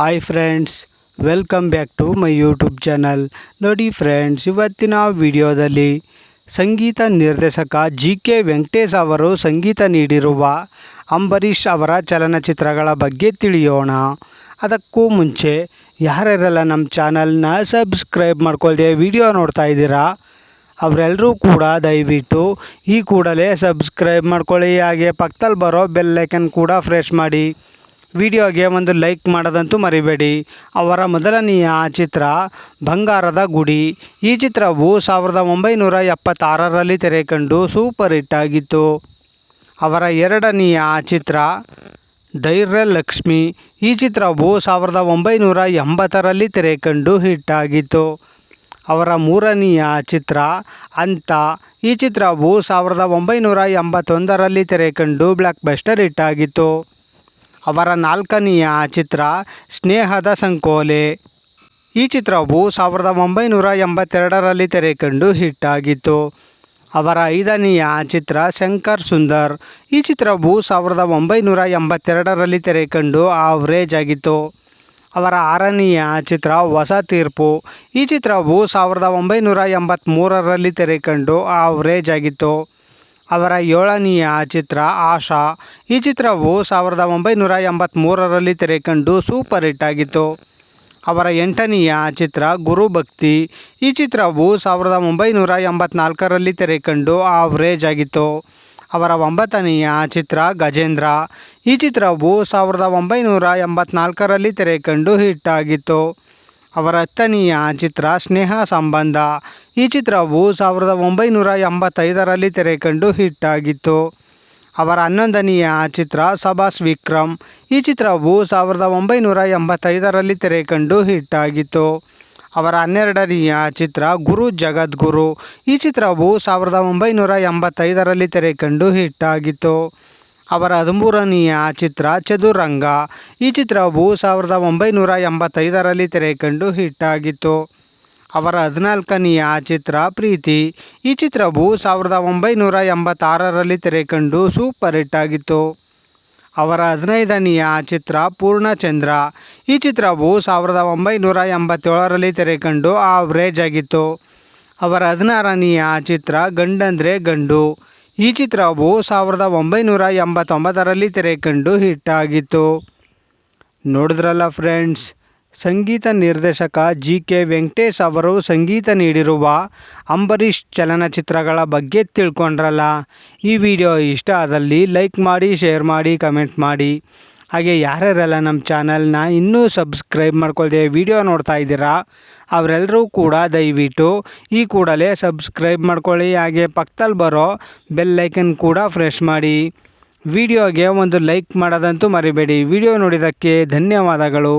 Hi friends welcome back to my YouTube channel ನೋಡಿ friends ಇವತ್ತಿನ ವಿಡಿಯೋದಲ್ಲಿ ಸಂಗೀತ ನಿರ್ದೇಶಕ ಜಿ ಕೆ ವೆಂಕಟೇಶ್ ಅವರು ಸಂಗೀತ ನೀಡಿರುವ ಅಂಬರೀಷ್ ಅವರ ಚಲನಚಿತ್ರಗಳ ಬಗ್ಗೆ ತಿಳಿಯೋಣ. ಅದಕ್ಕೂ ಮುಂಚೆ ಯಾರ್ಯಾರೆಲ್ಲ ನಮ್ಮ ಚಾನಲ್ನ ಸಬ್ಸ್ಕ್ರೈಬ್ ಮಾಡ್ಕೊಳ್ದೆ ವಿಡಿಯೋ ನೋಡ್ತಾ ಇದ್ದೀರಾ ಅವರೆಲ್ಲರೂ ಕೂಡ ದಯವಿಟ್ಟು ಈ ಕೂಡಲೇ ಸಬ್ಸ್ಕ್ರೈಬ್ ಮಾಡ್ಕೊಳ್ಳಿ. ಹಾಗೆ ಪಕ್ಕದಲ್ಲಿ ಬರೋ ಬೆಲ್ಲೈಕನ್ ಕೂಡ ಫ್ರೆಶ್ ಮಾಡಿ. ವಿಡಿಯೋಗೆ ಒಂದು ಲೈಕ್ ಮಾಡೋದಂತೂ ಮರಿಬೇಡಿ. ಅವರ ಮೊದಲನೆಯ ಚಿತ್ರ, ಬಂಗಾರದ ಗುಡಿ. ಈ ಚಿತ್ರವು ಸಾವಿರದ ಒಂಬೈನೂರ ಎಪ್ಪತ್ತಾರರಲ್ಲಿ ತೆರೆಕಂಡು ಸೂಪರ್ ಹಿಟ್ ಆಗಿತ್ತು. ಅವರ ಎರಡನೆಯ ಚಿತ್ರ ಧೈರ್ಯ ಲಕ್ಷ್ಮಿ ಈ ಚಿತ್ರವು ಸಾವಿರದ ಒಂಬೈನೂರ ಎಂಬತ್ತರಲ್ಲಿ ತೆರೆಕಂಡು ಹಿಟ್ ಆಗಿತ್ತು. ಅವರ ಮೂರನೆಯ ಚಿತ್ರ ಅಂತ ಈ ಚಿತ್ರವು ಸಾವಿರದ ಒಂಬೈನೂರ ಎಂಬತ್ತೊಂದರಲ್ಲಿ ತೆರೆಕಂಡು ಬ್ಲ್ಯಾಕ್ ಬಸ್ಟರ್ ಹಿಟ್ ಆಗಿತ್ತು. ಅವರ ನಾಲ್ಕನೆಯ ಚಿತ್ರ ಸ್ನೇಹದ ಸಂಕೋಲೆ. ಈ ಚಿತ್ರವು ಸಾವಿರದ ಒಂಬೈನೂರ ಎಂಬತ್ತೆರಡರಲ್ಲಿ ತೆರೆಕಂಡು ಹಿಟ್ ಆಗಿತ್ತು ಅವರ ಐದನೆಯ ಚಿತ್ರ ಶಂಕರ್ ಸುಂದರ್. ಈ ಚಿತ್ರವು ಸಾವಿರದ ಒಂಬೈನೂರ ಎಂಬತ್ತೆರಡರಲ್ಲಿ ತೆರೆಕಂಡು ಆವ್ರೇಜ್ ಆಗಿತ್ತು. ಅವರ ಆರನೆಯ ಚಿತ್ರ ಹೊಸ ತೀರ್ಪು. ಈ ಚಿತ್ರವು ಸಾವಿರದ ಒಂಬೈನೂರ ಎಂಬತ್ತ್ಮೂರರಲ್ಲಿ ತೆರೆಕಂಡು ಆವ್ರೇಜ್ ಆಗಿತ್ತು. ಅವರ ಏಳನೆಯ ಚಿತ್ರ ಆಶಾ. ಈ ಚಿತ್ರವು ಸಾವಿರದ ಒಂಬೈನೂರ ಎಂಬತ್ತ್ಮೂರರಲ್ಲಿ ತೆರೆಕಂಡು ಸೂಪರ್ ಹಿಟ್ ಆಗಿತ್ತು. ಅವರ ಎಂಟನೆಯ ಚಿತ್ರ ಗುರುಭಕ್ತಿ ಈ ಚಿತ್ರವು ಸಾವಿರದ ಒಂಬೈನೂರ ಎಂಬತ್ನಾಲ್ಕರಲ್ಲಿ ತೆರೆಕಂಡು ಆವ್ರೇಜ್ ಆಗಿತ್ತು. ಅವರ ಒಂಬತ್ತನೆಯ ಚಿತ್ರ ಗಜೇಂದ್ರ. ಈ ಚಿತ್ರವು ಸಾವಿರದ ಒಂಬೈನೂರ ಎಂಬತ್ನಾಲ್ಕರಲ್ಲಿ ತೆರೆಕಂಡು ಹಿಟ್ ಆಗಿತ್ತು. ಅವರ ಹತ್ತನೆಯ ಚಿತ್ರ ಸ್ನೇಹ ಸಂಬಂಧ. ಈ ಚಿತ್ರವು ಸಾವಿರದ ಒಂಬೈನೂರ ಎಂಬತ್ತೈದರಲ್ಲಿ ತೆರೆಕಂಡು ಹಿಟ್ ಆಗಿತ್ತು. ಅವರ ಹನ್ನೊಂದನೆಯ ಚಿತ್ರ ಸಭಾಸ್ ವಿಕ್ರಮ್. ಈ ಚಿತ್ರವು ಸಾವಿರದ ಒಂಬೈನೂರ ಎಂಬತ್ತೈದರಲ್ಲಿ ತೆರೆಕಂಡು ಹಿಟ್ ಆಗಿತ್ತು. ಅವರ ಹನ್ನೆರಡನೆಯ ಚಿತ್ರ ಗುರು ಜಗದ್ಗುರು. ಈ ಚಿತ್ರವು ಸಾವಿರದ ಒಂಬೈನೂರ ಎಂಬತ್ತೈದರಲ್ಲಿ ತೆರೆಕಂಡು ಹಿಟ್ ಆಗಿತ್ತು. ಅವರ ಹದಿಮೂರನೆಯ ಚಿತ್ರ ಚದುರಂಗ. ಈ ಚಿತ್ರವು ಸಾವಿರದ ಒಂಬೈನೂರ ಎಂಬತ್ತೈದರಲ್ಲಿ ತೆರೆಕಂಡು ಹಿಟ್ ಆಗಿತ್ತು. ಅವರ ಹದಿನಾಲ್ಕನೆಯ ಚಿತ್ರ ಪ್ರೀತಿ. ಈ ಚಿತ್ರವು ಸಾವಿರದ ಒಂಬೈನೂರ ಎಂಬತ್ತಾರರಲ್ಲಿ ತೆರೆಕಂಡು ಸೂಪರ್ ಹಿಟ್ ಆಗಿತ್ತು. ಅವರ ಹದಿನೈದನೆಯ ಚಿತ್ರ ಪೂರ್ಣಚಂದ್ರ. ಈ ಚಿತ್ರವು ಸಾವಿರದ ಒಂಬೈನೂರ ಎಂಬತ್ತೇಳರಲ್ಲಿ ತೆರೆಕಂಡು ಆವ್ರೇಜ್ ಆಗಿತ್ತು. ಅವರ ಹದಿನಾರನೆಯ ಚಿತ್ರ ಗಂಡಂದ್ರೆ ಗಂಡು. ಈ ಚಿತ್ರವು ಸಾವಿರದ ಒಂಬೈನೂರ ಎಂಬತ್ತೊಂಬತ್ತರಲ್ಲಿ ತೆರೆಕಂಡು ಹಿಟ್ ಆಗಿತ್ತು ನೋಡಿದ್ರಲ್ಲ ಫ್ರೆಂಡ್ಸ್, ಸಂಗೀತ ನಿರ್ದೇಶಕ ಜಿ ಕೆ ವೆಂಕಟೇಶ್ ಅವರು ಸಂಗೀತ ನೀಡಿರುವ ಅಂಬರೀಷ್ ಚಲನಚಿತ್ರಗಳ ಬಗ್ಗೆ ತಿಳ್ಕೊಂಡ್ರಲ್ಲ. ಈ ವಿಡಿಯೋ ಇಷ್ಟ ಆದಲ್ಲಿ ಲೈಕ್ ಮಾಡಿ, ಶೇರ್ ಮಾಡಿ, ಕಮೆಂಟ್ ಮಾಡಿ. ಹಾಗೆ ಯಾರ್ಯಾರೆಲ್ಲ ನಮ್ಮ ಚಾನಲ್ನ ಇನ್ನೂ ಸಬ್ಸ್ಕ್ರೈಬ್ ಮಾಡ್ಕೊಳ್ದೆ ವಿಡಿಯೋ ನೋಡ್ತಾ ಇದ್ದೀರಾ ಅವರೆಲ್ಲರೂ ಕೂಡ ದಯವಿಟ್ಟು ಈ ಕೂಡಲೇ ಸಬ್ಸ್ಕ್ರೈಬ್ ಮಾಡ್ಕೊಳ್ಳಿ. ಹಾಗೆ ಪಕ್ಕದಲ್ಲಿ ಬರೋ ಬೆಲ್ಲೈಕನ್ ಕೂಡ ಫ್ರೆಶ್ ಮಾಡಿ. ವಿಡಿಯೋಗೆ ಒಂದು ಲೈಕ್ ಮಾಡೋದಂತೂ ಮರಿಬೇಡಿ. ವಿಡಿಯೋ ನೋಡಿದ್ದಕ್ಕೆ ಧನ್ಯವಾದಗಳು.